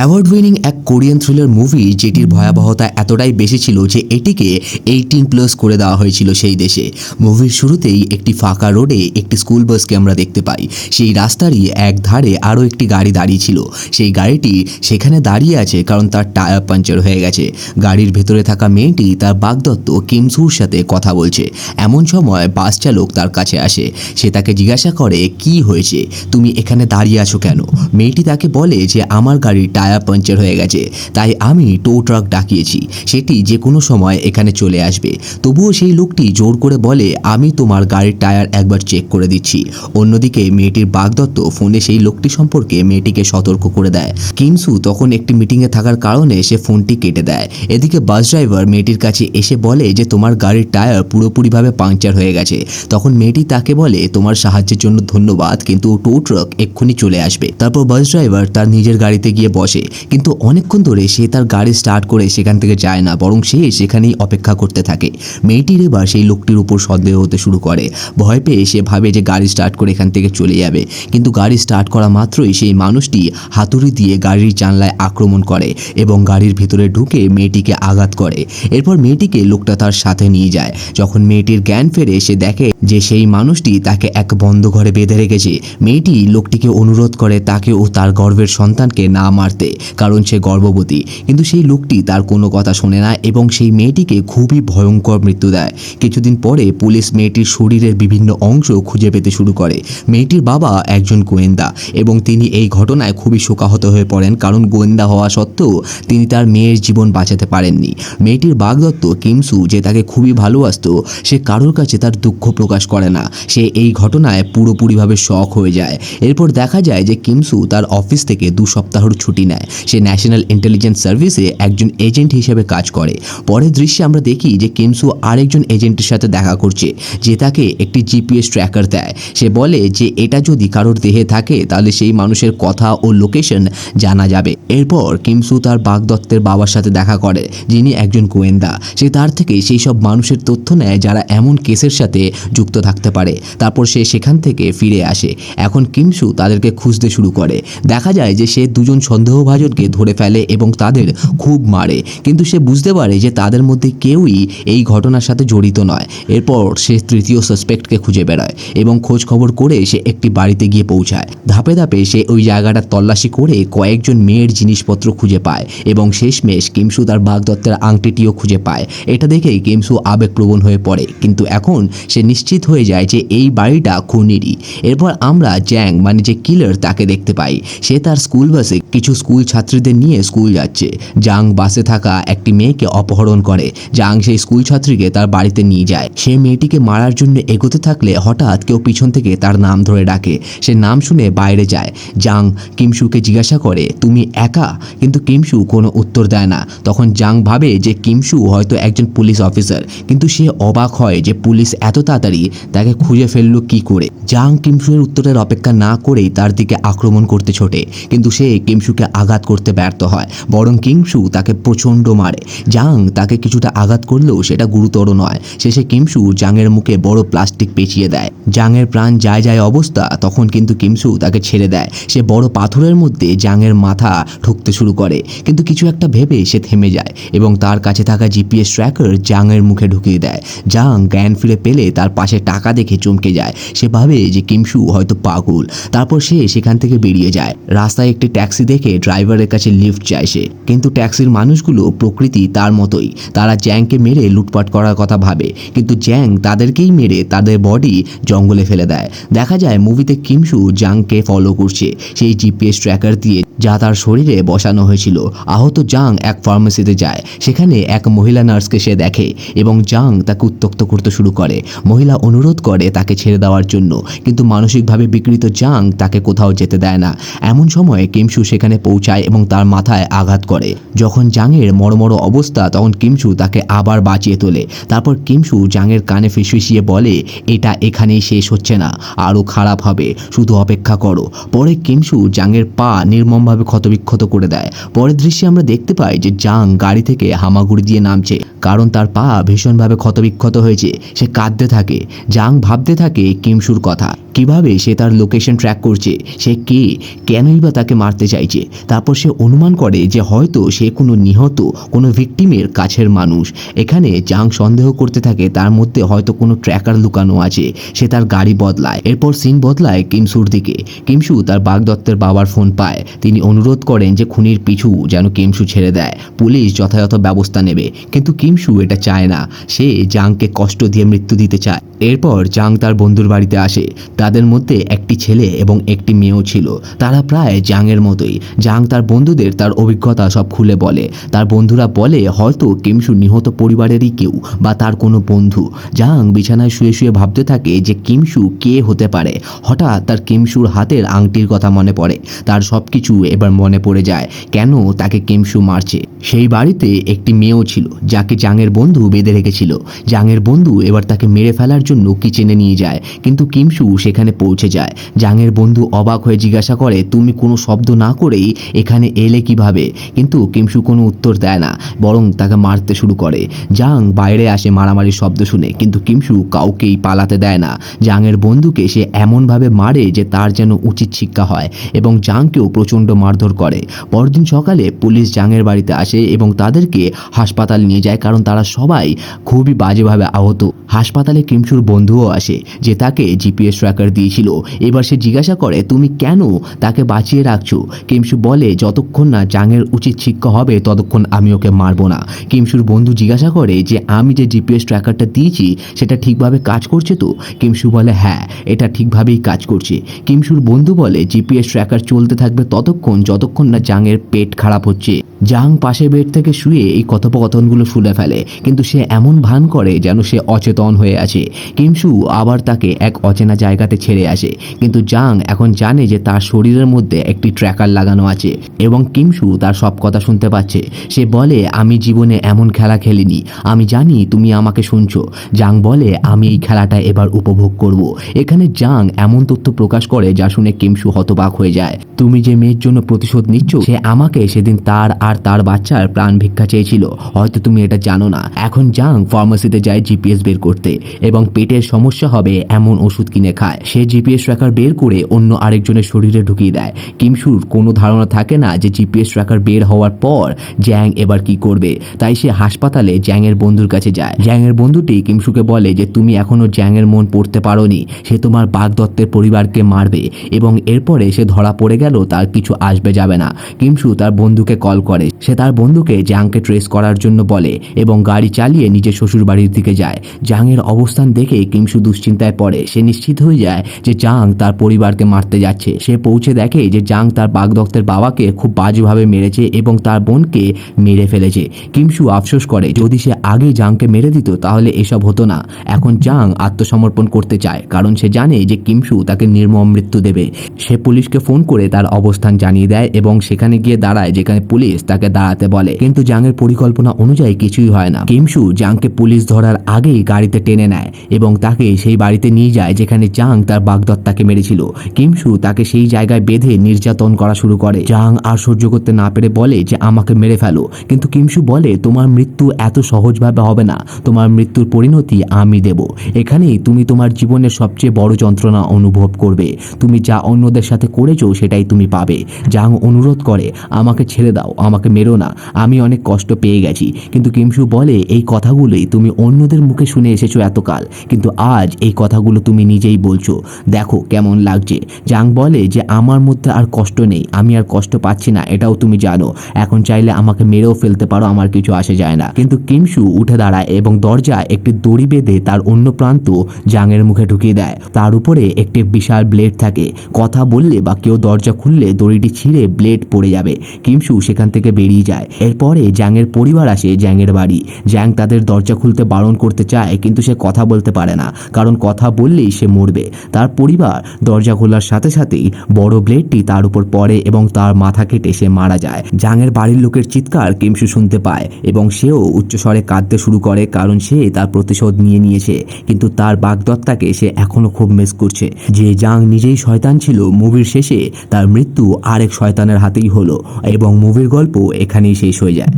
Award winning এক Korean thriller movie যেটির ভয়াবহতা এতটাই বেশি ছিল যে এটিকে এইটিন প্লাস করে দেওয়া হয়েছিল সেই দেশে। মুভির শুরুতেই একটি ফাঁকা রোডে একটি স্কুল বাসকে আমরা দেখতে পাই। সেই রাস্তারই এক ধারে আরও একটি গাড়ি দাঁড়িয়ে ছিল। সেই গাড়িটি সেখানে দাঁড়িয়ে আছে কারণ তার টায়ার পাঞ্চার হয়ে গেছে। গাড়ির ভেতরে থাকা মেয়েটি তার বাগদত্ত কিমসুর সাথে কথা বলছে। এমন সময় বাস চালক তার কাছে আসে। সে তাকে জিজ্ঞাসা করে, কি হয়েছে? তুমি এখানে দাঁড়িয়ে আছো কেন? মেয়েটি তাকে বলে যে, আমার গাড়ির টায়ার পাঞ্চার হয়ে গেছে। তাই আমি টো ট্রাক ডাকিয়েছি। সেটি যে কোনো সময় এখানে চলে আসবে। তবুও সেই লোকটি জোর করে বলে, আমি তোমার গাড়ির টায়ার একবার চেক করে দিচ্ছি। অন্যদিকে মেয়েটির বাগদত্ত ফোনে সেই লোকটি সম্পর্কে মেয়েটিকে সতর্ক করে দেয়। কিমসু তখন একটি মিটিংয়ে থাকার কারণে সে ফোনটি কেটে দেয়। এদিকে বাস ড্রাইভার মেয়েটির কাছে এসে বলে যে, তোমার গাড়ির টায়ার পুরোপুরিভাবে পাংচার হয়ে গেছে। তখন মেয়েটি তাকে বলে, তোমার সাহায্যের জন্য ধন্যবাদ, কিন্তু টো ট্রাক এক্ষুনি চলে আসবে। তারপর বাস ড্রাইভার তার নিজের গাড়িতে গিয়ে বসে। কিন্তু অনেকক্ষণ ধরে সে তার গাড়ি স্টার্ট করে সেখান থেকে যায় না, বরং সে সেখানেই অপেক্ষা করতে থাকে। মেয়েটির এবার সেই লোকটির উপর সন্দেহ হতে শুরু করে। ভয় পেয়ে সে ভাবে যে গাড়ি স্টার্ট করে এখান থেকে চলে যাবে। কিন্তু গাড়ি স্টার্ট করা মাত্রই সেই মানুষটি হাতুড়ি দিয়ে গাড়ির জানলায় আক্রমণ করে এবং গাড়ির ভিতরে ঢুকে মেয়েটিকে আঘাত করে। এরপর মেয়েটিকে লোকটা তার সাথে নিয়ে যায়। যখন মেয়েটির জ্ঞান ফেরে, সে দেখে যে সেই মানুষটি তাকে এক বন্ধ ঘরে বেঁধে রেখেছে। মেয়েটি লোকটিকে অনুরোধ করে তাকে ও তার গর্ভের সন্তানকে না মারতে কারণ সে গর্ভবতী। কিন্তু সেই লোকটি তার কোনো কথা শোনে না এবং সেই মেয়েটিকে খুবই ভয়ঙ্কর মৃত্যু দেয়। কিছুদিন পরে পুলিশ মেয়েটির শরীরের বিভিন্ন অংশ খুঁজে পেতে শুরু করে। মেয়েটির বাবা একজন গোয়েন্দা এবং তিনি এই ঘটনায় খুবই শোকাহত হয়ে পড়েন কারণ গোয়েন্দা হওয়া সত্ত্বেও তিনি তার মেয়ের জীবন বাঁচাতে পারেননি। মেয়েটির বাগদত্ত কিমসু যে তাকে খুবই ভালোবাসতো, সে কারোর কাছে তার দুঃখ প্রকাশ করে না। সে এই ঘটনায় পুরোপুরিভাবে শখ হয়ে যায়। এরপর দেখা যায় যে কিমসু তার অফিস থেকে দু সপ্তাহর ছুটি নেয়। সে ন্যাশনাল ইন্টেলিজেন্স সার্ভিসে একজন এজেন্ট হিসেবে কাজ করে। পরের দৃশ্যে আমরা দেখি যে কিমসু আরেকজন এজেন্টের সাথে দেখা করছে, যে তাকে একটি জিপিএস ট্র্যাকার দেয়। সে বলে যে, এটা যদি কারোর দেহে থাকে, তাহলে সেই মানুষের কথা ও লোকেশন জানা যাবে। এরপর কিমসু তার বাগদত্তের বাবার সাথে দেখা করে, যিনি একজন গোয়েন্দা। সে তার থেকে সেই সব মানুষের তথ্য নেয় যারা এমন কেসের সাথে যুক্ত থাকতে পারে। তারপর সে সেখান থেকে ফিরে আসে। এখন কিমসু তাদেরকে খুঁজতে শুরু করে। দেখা যায় যে সে দুজন সন্দেহভাজনকে ধরে ফেলে এবং তাদের খুব মারে। কিন্তু সে বুঝতে পারে যে তাদের মধ্যে কেউই এই ঘটনার সাথে জড়িত নয়। এরপর সে তৃতীয় সাসপেক্টকে খুঁজে বেড়ায় এবং খোঁজ খবর করে সে একটি বাড়িতে গিয়ে পৌঁছায়। ধাপে ধাপে সে ওই জায়গাটা তল্লাশি করে কয়েকজন মেয়ের জিনিসপত্র খুঁজে পায় এবং শেষমেশ কিমসু তার বাগদত্তের আংটিটিও খুঁজে পায়। এটা দেখেই কিমসু আবেগপ্রবণ হয়ে পড়ে। কিন্তু এখন সে নিশ্চিত হয়ে যায় যে এই বাড়িটা খুনিরই। এরপর আমরা জ্যাং মানে যে কিলার তাকে দেখতে পাই। সে তার স্কুল বাসে কিছু স্কুল ছাত্রীদের নিয়ে স্কুল যাচ্ছে। জাং বাসে থাকা একটি মেয়েকে অপহরণ করে। জাং সেই স্কুল ছাত্রীকে তার বাড়িতে নিয়ে যায়। সে মেয়েটিকে মারার জন্য এগোতে থাকলে হঠাৎ কেউ পিছন থেকে তার নাম ধরে ডাকে। সে নাম শুনে বাইরে যায়। জাং কিমসুকে জিজ্ঞাসা করে, তুমি একা? কিন্তু কিমসু কোনো উত্তর দেয় না। তখন জাং ভাবে যে কিমসু হয়তো একজন পুলিশ অফিসার। কিন্তু সে অবাক হয় যে পুলিশ এত তাড়াতাড়ি তাকে খুঁজে ফেলল কি করে। জাং কিমসুয়ের উত্তরের অপেক্ষা না করেই তার দিকে আক্রমণ করতে ছোটে। কিন্তু সে কিমসুকে আঘাত করতে ব্যর্থ হয়। বরং কিমসু তাকে প্রচণ্ড মারে। জাং তাকে কিছুটা আঘাত করলেও সেটা গুরুতর নয়। শেষে কিমসু জাংয়ের মুখে বড় প্লাস্টিক পেঁচিয়ে দেয়। জাংয়ের প্রাণ যায় যায় অবস্থা তখন কিন্তু কিমসু তাকে ছেড়ে দেয়। সে বড় পাথরের মধ্যে জাংয়ের মাথা ঠুকতে শুরু করে। কিন্তু কিছু একটা ভেবে সে থেমে যায় এবং তার কাছে থাকা জিপিএস ট্র্যাকার জাংয়ের মুখে ঢুকিয়ে দেয়। জাং জ্ঞান ফিরে পেলে তার পাশে টাকা দেখে চমকে যায়। সে ভাবে যে কিমসু হয়তো পাগল। তারপর সে সেখান থেকে বেরিয়ে যায়। রাস্তায় একটি ট্যাক্সি দেখে ড্রাইভারের কাছে লিফট চাইছে কিন্তু ট্যাক্সির মানুষগুলো প্রকৃতি তার মতোই। তারা জ্যাংকে মেরে লুটপাট করার কথা ভাবে। কিন্তু জ্যাং তাদেরকেই মেরে তাদের বডি জঙ্গলে ফেলে দেয়। দেখা যায় মুভিতে কিমসু জাংকে ফলো করছে। সেই জিপিএস ট্র্যাকার দিয়ে যা তার শরীরে বসানো হয়েছিল। আহত জাং এক ফার্মেসিতে যায়। সেখানে এক মহিলা নার্সকে সে দেখে এবং জাং তাকে উত্তক্ত করতে শুরু করে। মহিলা অনুরোধ করে তাকে ছেড়ে দেওয়ার জন্য। কিন্তু মানসিকভাবে বিকৃত জাং তাকে কোথাও যেতে দেয় না। এমন সময় কিমসু সেখানে পৌঁছায় এবং তার মাথায় আঘাত করে। যখন জাংয়ের মরমর অবস্থা, তখন কিমসু তাকে আবার বাঁচিয়ে তোলে। তারপর কিমসু জাংয়ের কানে ফিসফিসিয়ে বলে, এটা এখানেই শেষ হচ্ছে না, আরও খারাপ হবে, শুধু অপেক্ষা করো। পরে কিমসু জাংয়ের পা নির্মমভাবে ক্ষতবিক্ষত করে দেয়। পরের দৃশ্যে আমরা দেখতে পাই যে জাং গাড়ি থেকে হামাগুড়ি দিয়ে নামছে। কারণ তার পা ভীষণভাবে ক্ষতবিক্ষত হয়েছে। সে কাঁদতে থাকে, জাং ভাবতে থাকে কিমসুর কথা। কীভাবে সে তার লোকেশন ট্র্যাক করছে? সে কে? কেনই বা তাকে মারতে চাইছে? তারপর সে অনুমান করে যে হয়তো সে কোনো নিহত, কোনো ভিকটিমের কাছের মানুষ। এখানে জাং সন্দেহ করতে থাকে, তার মধ্যে হয়তো কোনো ট্র্যাকার লুকানো আছে। সে তার গাড়ি বদলায়। এরপর সিন বদলায় কিমসুর দিকে। কিমসু তার বাগদত্তের বাবার ফোন পায়। তিনি অনুরোধ করেন যে খুনির পিছু যেন কিমসু ছেড়ে দেয়। পুলিশ যথাযথ ব্যবস্থা নেবে। কিন্তু কিমসু এটা চায় না। সে জাংকে কষ্ট দিয়ে মৃত্যু দিতে চায়। এরপর জাং তার বন্ধুর বাড়িতে আসে। তাদের মধ্যে একটি ছেলে এবং একটি মেয়েও ছিল। তারা প্রায় জাংয়ের মতোই। জাং তার বন্ধুদের তার অভিজ্ঞতা সব খুলে বলে। তার বন্ধুরা বলে, হয়তো কিমসু নিহত পরিবারেরই কেউ বা তার কোনো বন্ধু। জাং বিছানায় শুয়ে শুয়ে ভাবতে থাকে যে কিমসু কে হতে পারে। হঠাৎ তার কিমসুর হাতের আংটির কথা মনে পড়ে। তার সব কিছু এবার মনে পড়ে যায়। কেন তাকে কিমসু মারছে? সেই বাড়িতে একটি মেয়েও ছিল, যাকে জাংয়ের বন্ধু বেঁধে রেখেছিল। জাংয়ের বন্ধু এবার তাকে মেরে ফেলার জন্য কিচেনে নিয়ে যায়, কিন্তু কিমসু সেখানে পৌঁছে যায়। জাংয়ের বন্ধু অবাক হয়ে জিজ্ঞাসা করে, তুমি কোনো শব্দ না করেই এখানে এলে কীভাবে? কিন্তু কিমসু কোনো উত্তর দেয় না, বরং তাকে মারতে শুরু করে। জাং বাইরে আসে মারামারির শব্দ শুনে, কিন্তু কিমসু কাউকেই পালাতে দেয় না। জাংয়ের বন্ধুকে সে এমনভাবে মারে যে তার যেন উচিত শিক্ষা হয় এবং জাংকেও প্রচণ্ড মারধর করে। পরদিন সকালে পুলিশ জাংয়ের বাড়িতে আসে এবং তাদেরকে হাসপাতাল নিয়ে যায় কারণ তারা সবাই খুবই বাজেভাবে আহত। হাসপাতালে কিমসুর বন্ধুও আসে, যে তাকে জিপিএস ট্র্যাকার দিয়েছিল। এবার সে জিজ্ঞাসা করে, তুমি কেন তাকে বাঁচিয়ে রাখছো? কিমসু বলে, যতক্ষণ না জাংয়ের উচিত শিক্ষা হবে, ততক্ষণ আমি ওকে মারবো না। কিমসুর বন্ধু জিজ্ঞাসা করে, যে আমি যে জিপিএস ট্র্যাকারটা দিয়েছি, সেটা ঠিকভাবে কাজ করছে তো? কিমসু বলে হ্যাঁ এটা ঠিকভাবেই কাজ করছে। কিমসুর বন্ধু বলে, জিপিএস ট্র্যাকার চলতে থাকবে ততক্ষণ, যতক্ষণ না জাংয়ের পেট খারাপ হচ্ছে। জাং পাশে বেড থেকে শুয়ে এই কথোপকথনগুলো শুনে ফেলে। কিন্তু সে এমন ভান করে যেন সে অচেতন হয়ে আছে। কিমসু আবার তাকে এক অচেনা জায়গাতে ছেড়ে আসে। কিন্তু জাং এখন জানে যে তার শরীরের মধ্যে একটি ট্র্যাকার লাগানো আছে এবং কিমসু তার সব কথা শুনতে পাচ্ছে। সে বলে, আমি জীবনে এমন খেলা খেলিনি। আমি জানি তুমি আমাকে শুনছো। জাং বলে, আমি এই খেলাটা এবার উপভোগ করব। এখানে জাং এমন তথ্য প্রকাশ করে যা শুনে কিমসু হতবাক হয়ে যায়। তুমি যে মেয়ের জন্য প্রতিশোধ নিচ্ছ, সে আমাকে সেদিন তার আর তার বাচ্চার প্রাণ ভিক্ষা চেয়েছিল। হয়তো তুমি এটা জানো না। এখন জাং ফার্মাসিতে যায় জিপিএস বের করতে এবং পেটের সমস্যা হবে এমন ওষুধ কিনে খায়। সে জিপিএস ট্র্যাকার বের করে অন্য আরেকজনের শরীরে ঢুকিয়ে দেয়। কিমসুর কোনো ধারণা থাকে না যে জিপিএস ট্র্যাকার বের হওয়ার পর জ্যাং এবার কি করবে। তাই সে হাসপাতালে জ্যাংয়ের বন্ধুর কাছে যায়। জ্যাংয়ের বন্ধুটি কিমসুকে বলে যে, তুমি এখনও জ্যাংয়ের মন পড়তে পারোনি। সে তোমার বাগদত্তের পরিবারকে মারবে এবং এরপরে সে ধরা পড়ে গেল, তার কিছু আসবে যাবে না। কিমসু তার বন্ধুকে কল করে। সে তার বন্ধুকে জাংকে ট্রেস করার জন্য বলে এবং গাড়ি চালিয়ে নিজের শ্বশুর বাড়ির দিকে যায়। জাংয়ের অবস্থান দেখে কিমসু দুশ্চিন্তায় পড়ে। সে নিশ্চিত হয়ে যায় যে জাং তার পরিবারকে মারতে যাচ্ছে। সে পৌঁছে দেখে যে জাং তার বাগদত্তের বাবাকে খুব বাজেভাবে মেরেছে এবং তার বোনকে মেরে ফেলেছে। কিমসু আফসোস করে, যদি সে আগে জাংকে মেরে দিত, তাহলে এসব হতো না। এখন জাং আত্মসমর্পণ করতে চায়, কারণ সে জানে যে কিমসু তাকে নির্মম মৃত্যু দেবে। সে পুলিশকে ফোন করে তার অবস্থান জানিয়ে দেয় এবং সেখানে গিয়ে দাঁড়ায়, যেখানে পুলিশ তাকে দাঁড়াতে বলে। কিন্তু জাংয়ের পরিকল্পনা অনুযায়ী কিছুই হয় না। কিমসু জাংকে পুলিশ ধরার আগেই গাড়িতে টেনে নেয় এবং তাকে সেই বাড়িতে নিয়ে যায় যেখানে জাং তার বাগদত্তাকে মেরেছিল। কিমসু তাকে সেই জায়গায় বেঁধে নির্যাতন করা শুরু করে। জাং আর সহ্য করতে না পেরে বলে যে, আমাকে মেরে ফেলো। কিন্তু কিমসু বলে, তোমার মৃত্যু এত সহজভাবে হবে না। তোমার মৃত্যুর পরিণতি আমি দেব। এখানেই তুমি তোমার জীবনের সবচেয়ে বড় যন্ত্রণা অনুভব করবে। তুমি যা অন্যদের সাথে করেছ সেটাই তুমি পাবে। জাং অনুরোধ করে, আমাকে ছেড়ে দাও, আমাকে মেরো না। আমি অনেক কষ্ট পেয়ে গেছি। কিন্তু কিমসু বলে এই কথাগুলোই তুমি অন্যদের মুখে শুনে এসেছ এতকাল। কিন্তু আজ এই কথাগুলো তুমি নিজেই বলছো। দেখো কেমন লাগছে। জাং বলে যে, আমার মধ্যে আর কষ্ট নেই। আমি আর কষ্ট পাচ্ছি না। এটাও তুমি জানো। এখন চাইলে আমাকে মেরেও ফেলতে পারো। আমার কিছু আসে যায় না। কিন্তু কিমশু উঠে দাঁড়ায় এবং দরজা একটি দড়ি বেঁধে তার অন্য প্রান্ত জাংয়ের মুখে ঢুকিয়ে দেয়। তার উপরে একটি বিশাল ব্লেড থাকে। কথা বললে বা কেউ দরজা খুললে দড়িটি ছিঁড়ে ব্লেড পড়ে যাবে। কিমশু সেখান থেকে বেরিয়ে যায়। এরপরে জাংয়ের পরিবার আসে জ্যাংয়ের বাড়ি। জ্যাং তাদের দরজা খুলতে বারণ করতে চায়, কিন্তু সে কথা বলতে পারে না। কারণ কথা বললেই সে মরবে। তার পরিবার দরজা খোলার সাথে সাথেই বড় ব্লেডটি তার উপর পড়ে এবং তার মাথা কেটে সে মারা যায়। জাংয়ের বাড়ির লোকের চিৎকার কিমসু শুনতে পায় এবং সেও উচ্চস্বরে কাঁদতে শুরু করে, কারণ সে তার প্রতিশোধ নিয়ে নিয়েছে। কিন্তু তার বাগদত্তাকে সে এখনও খুব মিস করছে। যে জাং নিজেই শয়তান ছিল, মুভির শেষে তার মৃত্যু আরেক শয়তানের হাতেই হলো এবং মুভির গল্প এখানেই শেষ হয়ে যায়।